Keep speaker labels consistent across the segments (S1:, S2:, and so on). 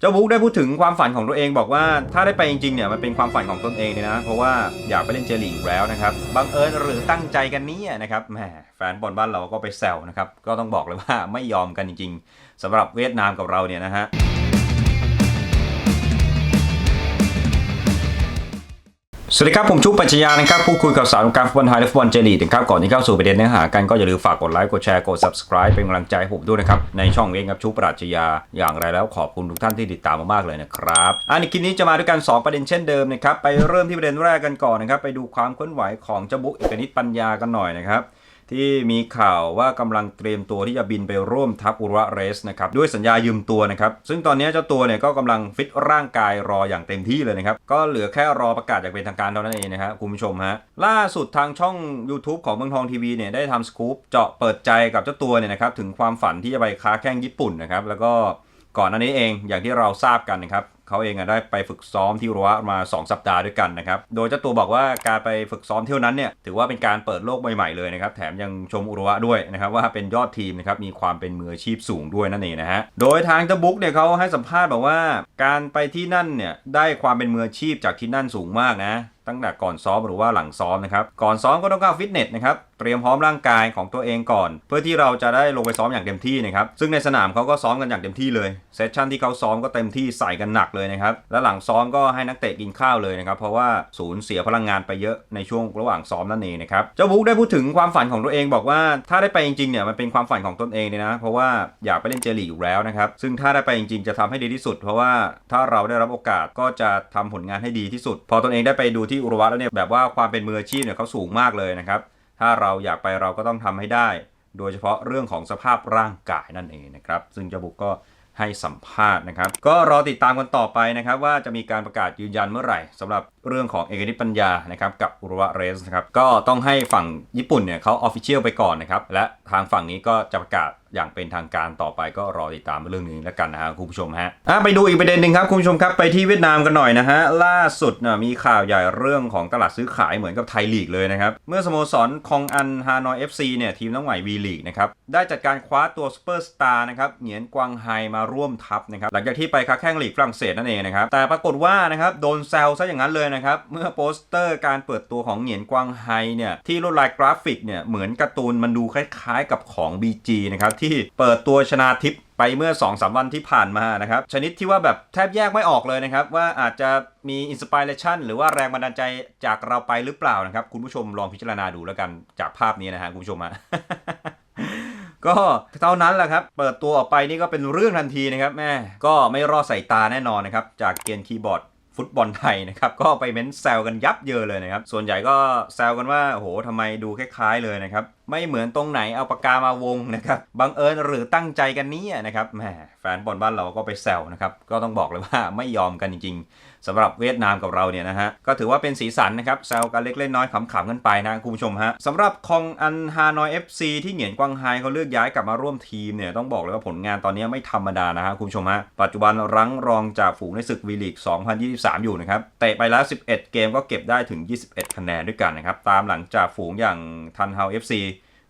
S1: เจ้าบุ๊กได้พูดถึงความฝันของตัวเองบอกว่าถ้าได้ไปจริงๆเนี่ยมันเป็นความฝันของตนเองเลยนะ เพราะว่าอยากไปเล่นเจลีกอีกแล้วนะครับบังเอิญหรือตั้งใจกันนี้นะครับแหมแฟนบอลบ้านเราก็ไปแซวนะครับก็ต้องบอกเลยว่าไม่ยอมกันจริง ๆสำหรับเวียดนามกับเราเนี่ยนะฮะ สวัสดีครับ ผมชุกปัญชยานะครับพูดคุยกับสาววงการฟุตบอลไทยและฟุตบอลเจลีกนะครับก่อนที่เข้าสู่ประเด็นเนื้อหากันก็อย่าลืมฝากกดไลค์กดแชร์กด subscribe เป็นกำลังใจให้ผมด้วยนะครับ ในช่องเองครับชุกปรัชญาอย่างไรแล้วขอบคุณทุกท่านที่ติดตามมามากเลยนะครับอันนี้คลิปนี้จะมาด้วยกัน 2 ประเด็นเช่นเดิมนะครับไปเริ่มที่ประเด็นแรกกันก่อนนะครับไปดูความเคลื่อนไหวของเจ้าบุ๊กเอกนิตปัญญากันหน่อยนะครับ ที่มีข่าวว่ากำลังเตรียมตัวที่จะบินไปร่วมทัพอุระเรสนะครับด้วยสัญญายืมตัวนะครับซึ่งตอนนี้เจ้าตัวเนี่ยก็กำลังฟิตร่างกายรออย่างเต็มที่เลยนะครับก็เหลือแค่รอประกาศจากเป็นทางการเท่านั้นเองนะครับคุณผู้ชมฮะล่าสุดทางช่อง YouTube ของเมืองทองทีวีเนี่ยได้ทำสกู๊ปเจาะเปิดใจกับเจ้าตัวเนี่ยนะครับถึงความฝันที่จะไปค้าแข่งญี่ปุ่นนะครับแล้วก็ ก่อนอันนี้เองอย่างที่เราทราบกันนะครับเขาเองได้ไปฝึกซ้อมที่รั้วมา 2 สัปดาห์ด้วยกันนะครับ โดยเจ้าตัวบอกว่าการไปฝึกซ้อมเที่ยวนั้นเนี่ยถือว่าเป็นการเปิดโลกใหม่ๆเลยนะครับ แถมยังชมอุระวะด้วยนะครับว่าเป็นยอดทีมนะครับมีความเป็นมืออาชีพสูงด้วยนั่นเองนะฮะ โดยทางเจ้าบุ๊กเนี่ยเขาให้สัมภาษณ์บอกว่าการไปที่นั่นเนี่ยได้ความเป็นมืออาชีพจากที่นั่นสูงมากนะตั้งแต่ก่อนซ้อมหรือว่าหลังซ้อมนะครับก่อนซ้อมก็ต้องเข้าฟิตเนสนะครับเตรียมพร้อมร่างกายของตัวเองก่อน เพื่อที่เราจะได้ลงไปซ้อมอย่างเต็มที่นะครับซึ่งในสนามเขาก็ซ้อมกันอย่างเต็มที่เลยเซสชั่นที่เขาซ้อมก็เต็มที่ใส่กันหนักเลยนะครับและหลังซ้อมก็ให้นักเตะกินข้าวเลยนะครับเพราะว่าสูญเสียพลังงานไปเยอะในช่วงระหว่างซ้อมนั่นเองนะครับเจ้าบุ๊กได้พูดถึงความฝันของตัวเองบอกว่าถ้าได้ไปจริงๆเนี่ยมันเป็นความฝันของตนเองเลยนะ เพราะว่าอยากไปเล่นเจลีอยู่แล้วนะครับซึ่งถ้าได้ไปจริงๆจะทำให้ดีที่สุด เพราะว่าถ้าเราได้รับโอกาสก็จะทำผลงานให้ดีที่สุด พอตนเองได้ไปดูที่อุรุวะแล้วเนี่ยแบบว่าความเป็นมืออาชีพเนี่ยเขาสูงมากเลยนะครับ ถ้าเราอยากไปเราก็ต้องทำให้ได้ โดยเฉพาะเรื่องของสภาพร่างกายนั่นเองนะครับ ซึ่งเจ้าบุกก็ให้สัมภาษณ์นะครับ ก็รอติดตามกันต่อไปนะครับ ว่าจะมีการประกาศยืนยันเมื่อไหร่สำหรับเรื่องของเอกนิตปัญญานะครับกับอุรุวะเรสนะครับก็ต้องให้ฝั่งญี่ปุ่นเนี่ยเขาออฟฟิเชียลไปก่อนนะครับและทางฝั่งนี้ก็จะประกาศอย่างเป็นทางการต่อไปก็รอติดตามเรื่องนี้แล้วกันนะฮะคุณผู้ชมฮะไปดูอีกประเด็นหนึ่งครับคุณผู้ชมครับไปที่เวียดนามกันหน่อยนะฮะล่าสุดมีข่าวใหญ่เรื่องของตลาดซื้อขายเหมือนกับไทยลีกเลยนะครับ เมื่อสโมสรคองอันฮานอย FC เนี่ยทีมน้องใหม่วีลีกนะครับได้จัดการคว้าตัวซูเปอร์สตาร์นะครับเหงียนกวางไฮมาร่วมทัพนะครับหลังจากที่ไปค้าแข่งลีกฝรั่งเศสนั่นเองนะครับแต่ปรากฏว่านะครับโดนแซวซะอย่างนั้นเลยนะครับเมื่อโปสเตอร์การเปิดตัวของเหงียนกวางไฮเนี่ยที่ลวดลายกราฟิกเนี่ยเหมือนการ์ตูนมันดูคล้าย ๆ กับของ BG นะครับที่เปิดตัวชนาทิพย์ไปเมื่อ2-3สวันที่ผ่านมานะครับ ชนิดที่ว่าแบบแทบแยกไม่ออกเลยนะครับ ว่าอาจจะมีอินสปิเรชันหรือว่าแรงบันดาลใจจากเราไปหรือเปล่านะครับ คุณผู้ชมลองพิจารณาดูแล้วกันจากภาพนี้นะฮะคุณผู้ชมฮะก็เท่านั้นแหละครับ เปิดตัวออกไปนี่ก็เป็นเรื่องทันทีนะครับแม่ก็ไม่รอดสายตาแน่นอนนะครับ จากเกียนคีย์บอร์ด ฟุตบอลไทยนะครับ ก็ไปเม้นแซวกันยับเยินเลยนะครับ ส่วนใหญ่ก็แซวกันว่าโอ้โหทำไมดูคล้ายๆเลยนะครับ ไม่เหมือนตรงไหนเอาปากกามาวงนะครับ บังเอิญหรือตั้งใจกันนี้นะครับแหมแฟนบอลบ้านเราก็ไปแซวนะครับ ก็ต้องบอกเลยว่าไม่ยอมกันจริงๆ สำหรับเวียดนามกับเราเนี่ยนะฮะก็ถือว่าเป็นสีสันนะครับแซวกันเล็กเล่นน้อยขำๆกันไปนะคุณผู้ชมฮะสำหรับคองอันฮานอย FC ที่เหงียนกวางไฮเขาเลือกย้ายกลับมาร่วมทีมเนี่ยต้องบอกเลยว่าผลงานตอนนี้ไม่ธรรมดานะฮะคุณผู้ชมฮะปัจจุบันรั้งรองจากฝูงในศึกวีลีก 2023 อยู่นะครับเตะไปแล้ว 11 เกมก็เก็บได้ถึง 21 คะแนนด้วยกันนะครับตามหลังจากฝูงอย่างทันเฮา FC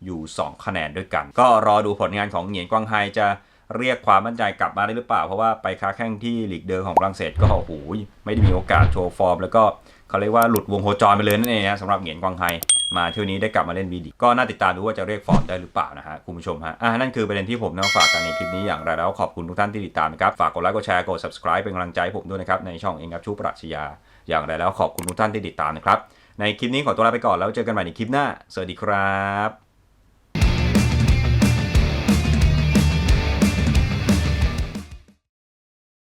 S1: อยู่ 2 คะแนนด้วยกัน ก็รอดูผลงานของเหงียนกวางไฮจะ เรียกความมั่นใจกลับมาได้หรือเปล่า เพราะว่าไปค้าแข่งที่ลีกเดิมของฝรั่งเศสก็โอ้โหไม่ได้มีโอกาสโชว์ฟอร์ม แล้วก็เขาเรียกว่าหลุดวงโคจรไปเลยนั่นเองนะสำหรับเหงียนกวางไฮมาเที่ยวนี้ได้กลับมาเล่นวีดีก็น่าติดตามดูว่าจะเรียกฟอร์มได้หรือเปล่านะฮะคุณผู้ชมฮะอะนั่นคือประเด็นที่ผมนำมาฝากกันในคลิปนี้อย่างไรแล้วขอบคุณทุกท่านที่ติดตามนะครับฝากกดไลค์กดแชร์กด subscribe เป็นกำลังใจผมด้วยนะครับในช่องเองครับชูปรัชญาอย่างไรแล้วขอบคุณทุกท่านที่ติดตามนะครับในคลิปนี้ขอตัวลาไปก่อนแล้วเจอกันใหม่ในคลิปหน้าสวัสดีครับ